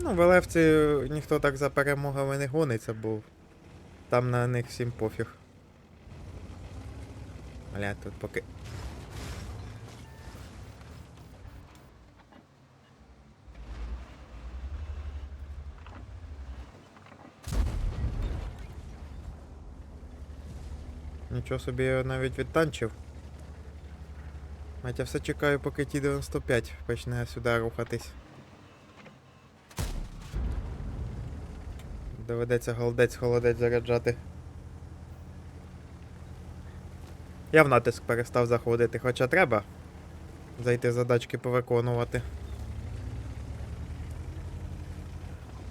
Ну, в Елевці ніхто так за перемогами не гониться, бо там на них всім пофіг. Бля, тут поки. Нічого собі я навіть відтанчив. Хотя все чекаю, поки ті 95 почне сюди рухатись. Доведеться голдець холодець заряджати. Я в натиск перестав заходити, хоча треба зайти задачки повиконувати.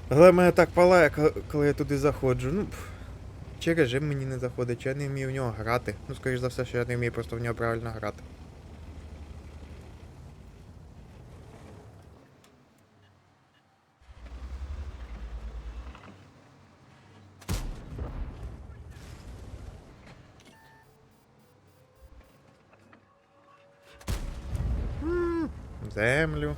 Але мене так палає, коли я туди заходжу. Ну, чи режим мені не заходить, чи я не вмію в нього грати. Ну, скоріш за все, що я не вмію просто в нього правильно грати. Землю.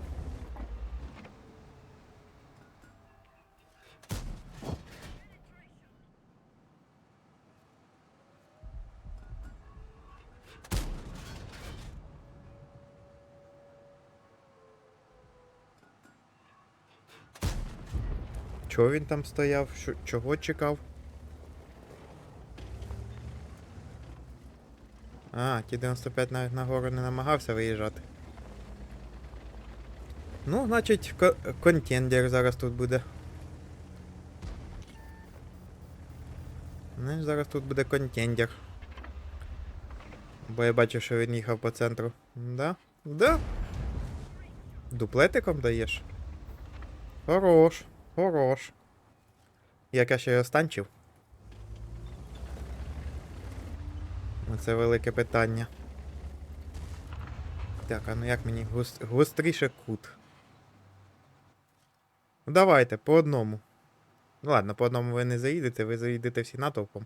Чого він там стояв? Чого чекав? А, ті 95 навіть нагору не намагався виїжджати. Ну, значить, ко- контендер зараз тут буде. Ну, зараз тут буде контендер. Бо я бачу, що він їхав по центру. Да? Да? Дуплетиком даєш? Хорош, хорош. Як я ще його станчив? Це велике питання. Так, а ну як мені гус... гостріше кут? Ну давайте, по одному. Ну ладно, по одному ви не заїдете, ви заїдете всі натовпом.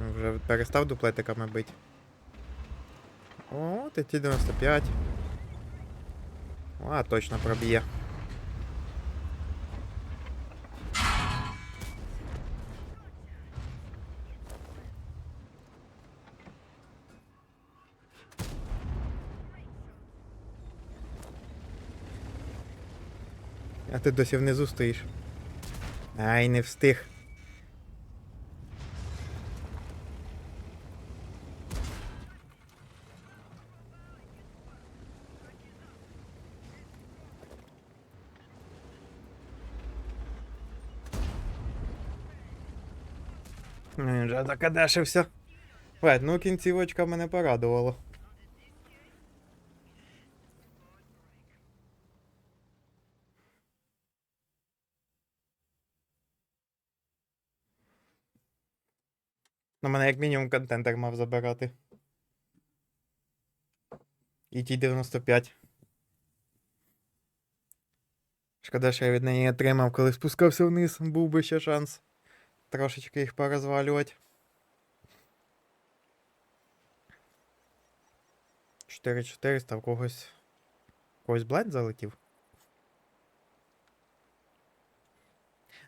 Вже перестав дуплетиками бить. О, ті 95. А, точно проб'є. А ти досі внизу стоїш. Ай, не встиг. Він вже закадешився. Ну кінцівочка мене порадувала. Ну, мене як мінімум контентер мав забирати. І ті 95. Шкода, що я від неї отримав, коли спускався вниз, був би ще шанс трошечки їх порозвалювати. 4400 в когось. когось блайнд залетів.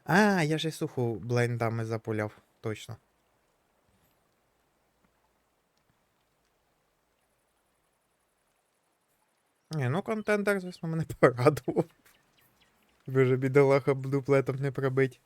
А, я ж і суху блайндами запуляв, точно. Ні, ну контентер, звісно, мене порадував. Ви же бідолаха дуплетом не пробить.